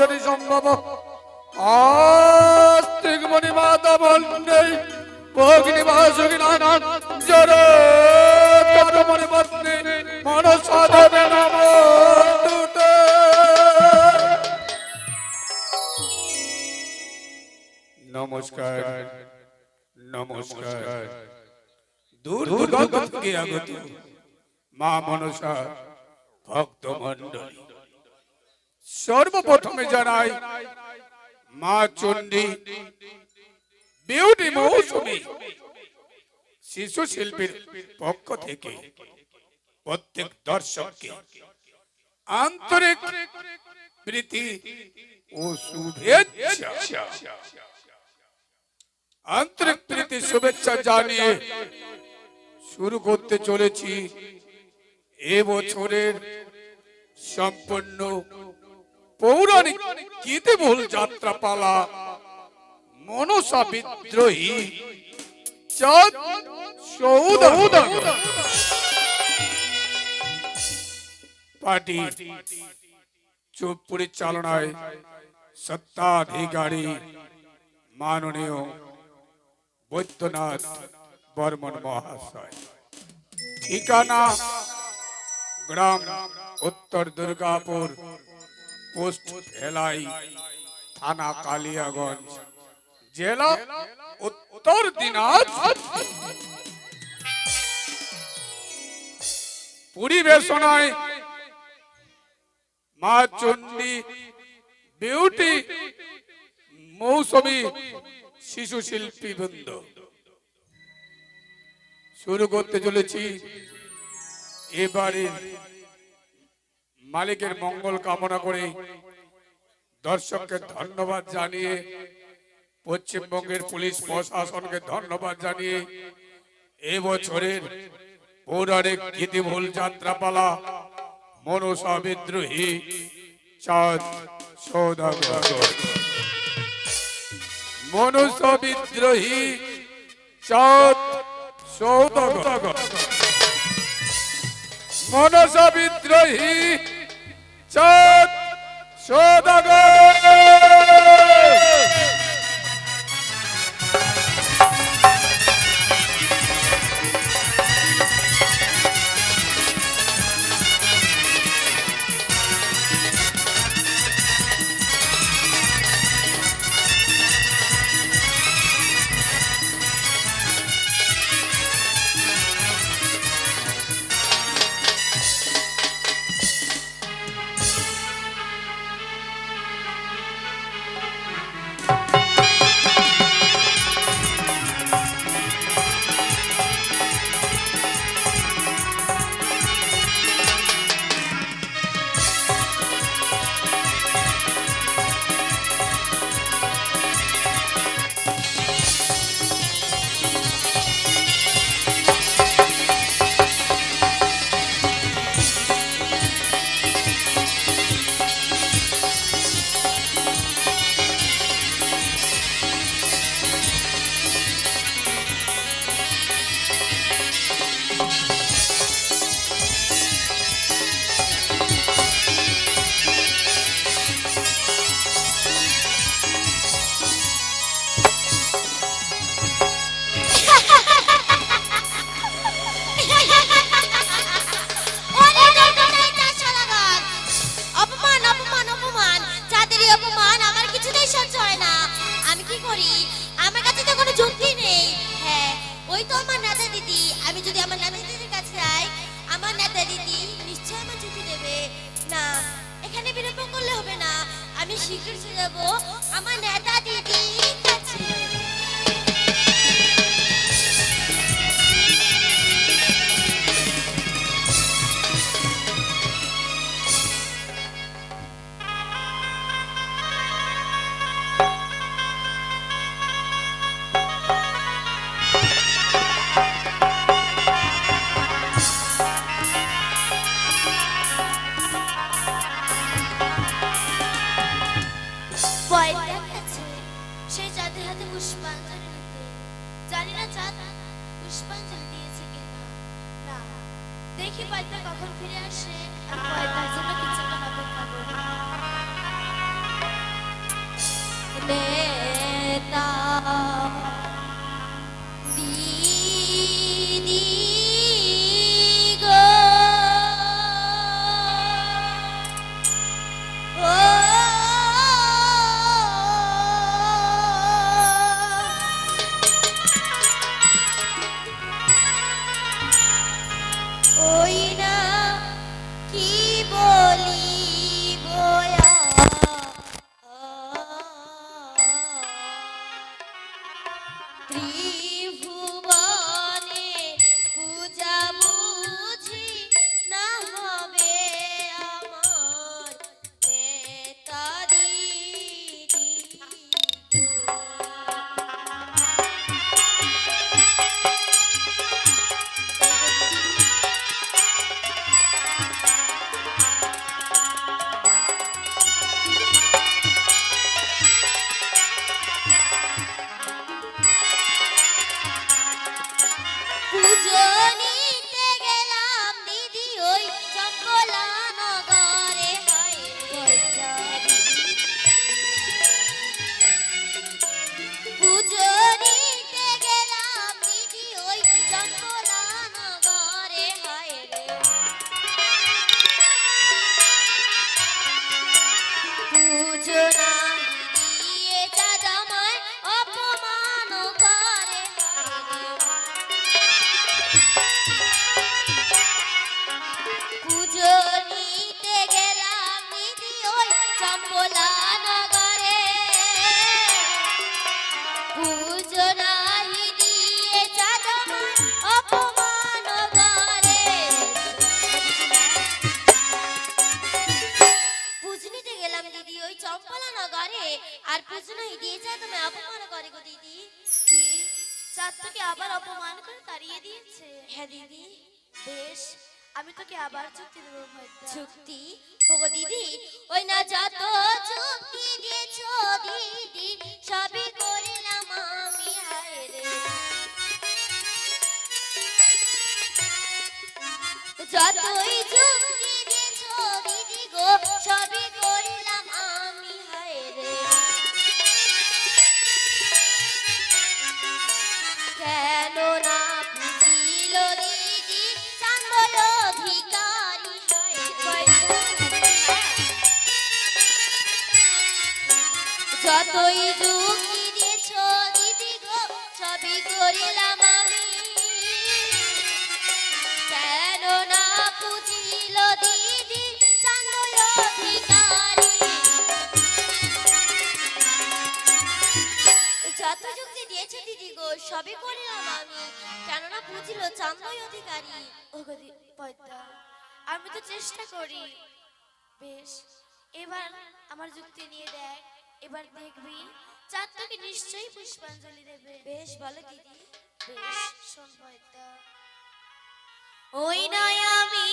যদি সম্ভব আস্তিক মণি মাতা বললেই ভগ্নি বাসুকি নানান জড় মণি পত্নী মনসা দেবে নমস্তুতে নমস্কার নমস্কার। দূর দূরান্ত থেকে আগত মা মনসা ভক্ত মন্ডলী সর্বপ্রথমে জানাই মা চণ্ডী বিউটি মৌসুমী, শিশু শিল্পীর পক্ষ থেকে প্রত্যেক দর্শককে আন্তরিক প্রীতি ও শুভেচ্ছা, আন্তরিক প্রীতি শুভেচ্ছা জানিয়ে শুরু করতে চলেছি। এবছরের সম্পূর্ণ পৌরাণিক গীতিমূল যাত্রাপালা মনসা বিদ্রোহী চাঁদ সৌদাগর পার্টি চুপ পরিচালনায় সত্তাধিকারী মাননীয় বৈদ্যনাথ বর্মন মহাশয় ঠিকানা গ্রাম উত্তর দুর্গাপুর পোস্ট ভেলাই থানা কালিয়াগঞ্জ, জেলা উত্তর দিনাজপুর। পরিবেশনায় মা চণ্ডী বিউটি মৌসুমী শিশু শিল্পী বৃন্দ। শুরু করতে চলেছি এবারে মালিকের মঙ্গল কামনা করে দর্শককে ধন্যবাদ জানিয়ে, পশ্চিমবঙ্গের পুলিশ প্রশাসনকে ধন্যবাদ জানিয়ে এবছরের পৌরাণিক গীতিমূল যাত্রাপালা মনসা বিদ্রোহী চাঁদ সৌদাগর। মনসা বিদ্রোহী চাঁদ সৌদাগর। মনসা বিদ্রোহী চাঁদ সৌদাগর শীঘ্র যাব আমার নেতা দিদির আর পুজো নাহি দিয়ে চাঁদ আমায় অপমান করে গো দিদি। কি চাঁদ তোকে আবার অপমান করে তাড়িয়ে দিয়েছে। হ্যাঁ দিদি বেশ। আমি তোকে আবার যুক্তি দেবো চুক্তি? ওগো দিদি ওই না যত চুক্তি দিয়েছ দিদি সবই করিলাম আমি হায় রে। যতই চুক্তি সবই করিলাম আমি কেননা বুঝিল চান্দই অধিকারী। ওগো দি- পয়দা আমি তো চেষ্টা করি। বেশ, এবার আমার যুক্তি নিয়ে দেখ। এবার দেখবি চাঁদ তোকে নিশ্চয়ই পুষ্পাঞ্জলি দেবে। বেশ, বলো দিদি। বেশ, শোন পয়দা ওই নয় আমি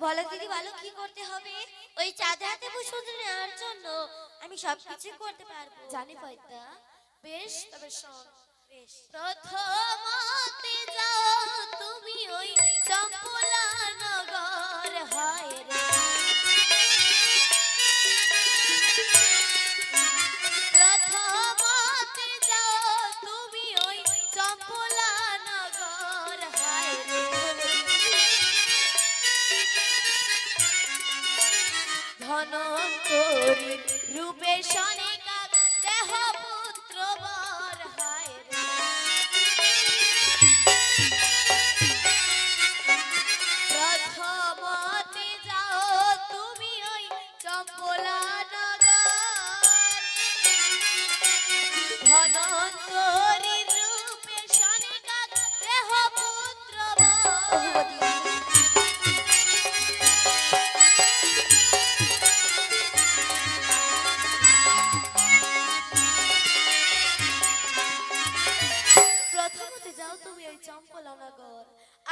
বলো দিদি, বলো কি করতে হবে? ওই চাঁদে হাতে পুষ্প নেওয়ার জন্য আমি সবকিছু করতে পারব। জানি পয়দা বেশ, তবে শোন, বেশ। প্রথমতে যাও তুমি ওই চম্পলা নগর হয়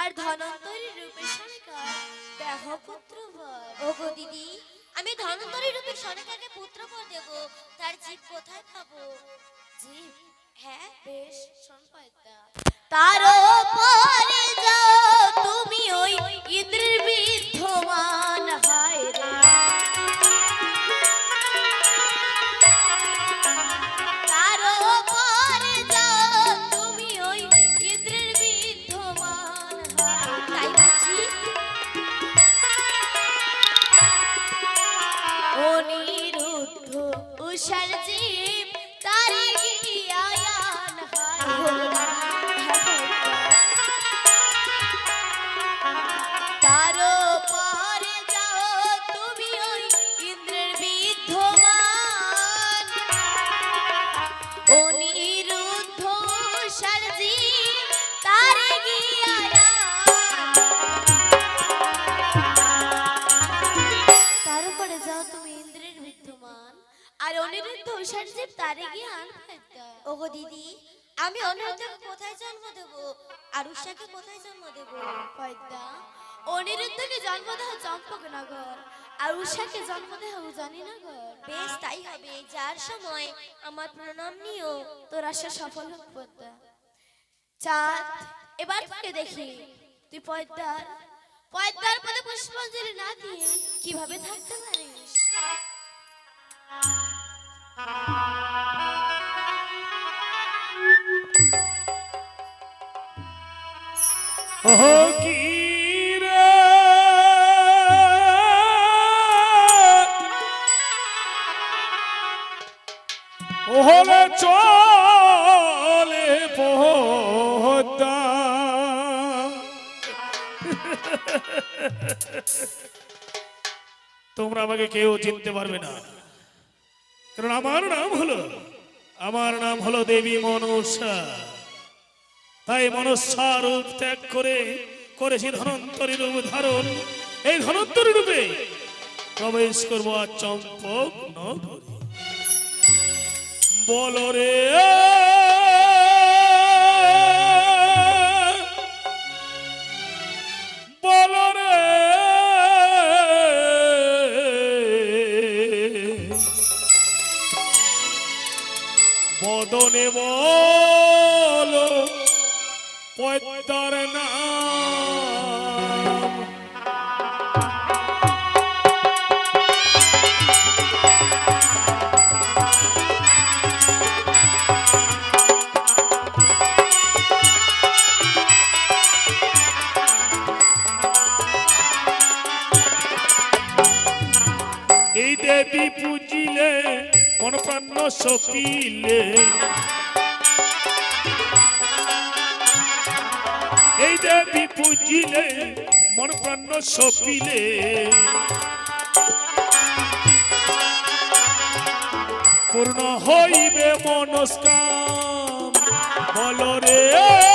আর ধনন্তরী রূপে সনকা দেহ পুত্র ওগো দিদি, আমি ধনন্তরী রূপে সনকাকে পুত্র বর দেব। তার জীব কোথায় পাবো? জীব? হ্যাঁ বেশ সম্পাদা তার উপরে যাও, তুমি ওই ইন্দ্রবিদ ওগো দিদি আমি অনিরুদ্ধকে কোথায় জন্ম দেব? আর উষাকে কোথায় জন্ম দেব? পদ্মা অনিরুদ্ধকে জন্ম দেহ চম্পকনগর আর উষাকে জন্ম দেহ উজানিনগর বেশ তাই হবে। যার সময় আমার প্রণাম নিও। তোর আশা সফল হোক পদ্মা চাঁদ এবার তোকে দেখি। তুই পদ্মার পদ্মার পদে পুষ্পাঞ্জলি না দিয়ে কীভাবে থাকতে পারিস? ওহলে চলে তোমরা আমাকে কেউ চিনতে পারবে না। কারণ আমার নাম হলো আমার নাম হলো দেবী মনসা। তাই মনসা রূপ ত্যাগ করে করেছি ধনন্তরী রূপ ধারণ। এই ধনন্তরী রূপে প্রবেশ করব আর চম্পক নগরী। বলো বলো পদ্মার নাম সকিলে এই দেবী পুজিলে মন প্রাণ সপিলে পূর্ণ হইবে মনস্কাম বল রে।